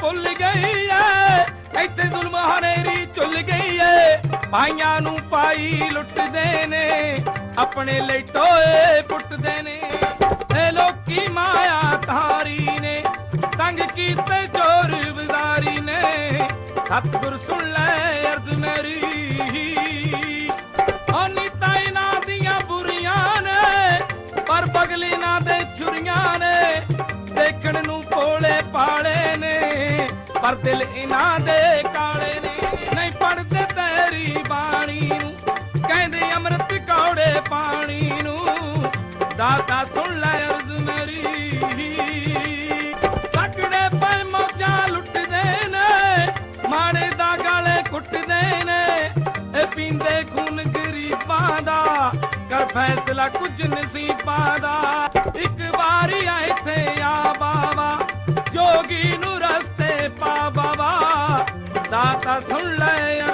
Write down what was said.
ਭੁੱਲ ਗਈ ਏ। ਇੱਥੇ ਜ਼ੁਲਮ ਹਨੇਰੀ ਝੁੱਲ ਗਈ ਏ। ਭਾਈਆਂ ਨੂੰ ਪਾਈ ਲੁੱਟਦੇ ਨੇ, ਆਪਣੇ ਲਈ ਟੋਏ ਪੁੱਟਦੇ ਨੇ। ਇਹ ਲੋਕੀ ਮਾਇਆ ਧਾਰੀ ਨੇ, ਤੰਗ ਕੀਤੇ ਚੋਰ ਬਜ਼ਾਰੀ ਨੇ। ਸਤਿਗੁਰ ਸੁਣ ਲੈ ਅਰਜ਼ ਮੇਰੀ। ਆਨੀ ਤਾਇਨਾ ਦੀਆਂ ਬੁਰੀਆਂ ਨੇ, ਪਰ ਬਗਲੀ ਨਾ ਦੇ ਛੁਰੀਆਂ ਨੇ। ਦੇਖਣ ਨੂੰ ਕੋਲੇ ਪਾਲੇ ਪਰ ਦਿਲ ਇਹਨਾਂ ਦੇ ਕਾਲੇ ਨੇ। ਨਹੀਂ ਪੜਦੇ ਤੇਰੀ ਬਾਣੀ ਨੂੰ। ਕਹਿੰਦੇ ਅੰਮ੍ਰਿਤ ਕੌੜੇ ਪਾਣੀ ਨੂੰ। ਦਾਤਾ ਸੁਣ ਲੈ ਅਰਜ਼ ਮੇਰੀ। ਤਕੜੇ ਪੈ ਮੌਜਾਂ ਲੁੱਟਦੇ ਨੇ। ਮਾੜੇ ਦਾ ਗਾਲੇ ਕੁੱਟਦੇ ਨੇ। ਇਹ ਪੀਂਦੇ ਖੂਨ ਗਰੀਬਾਂ ਦਾ। ਕਰ ਫੈਸਲਾ ਕੁਝ ਨਸੀਬਾਂ ਦਾ। ਇੱਕ ਵਾਰੀ ਆ ਇੱਥੇ ਆ ਬਾਬਾ ਜੋਗੀ ਨੂੰ ਦਾਤਾ ਸੁਣ ਲੈ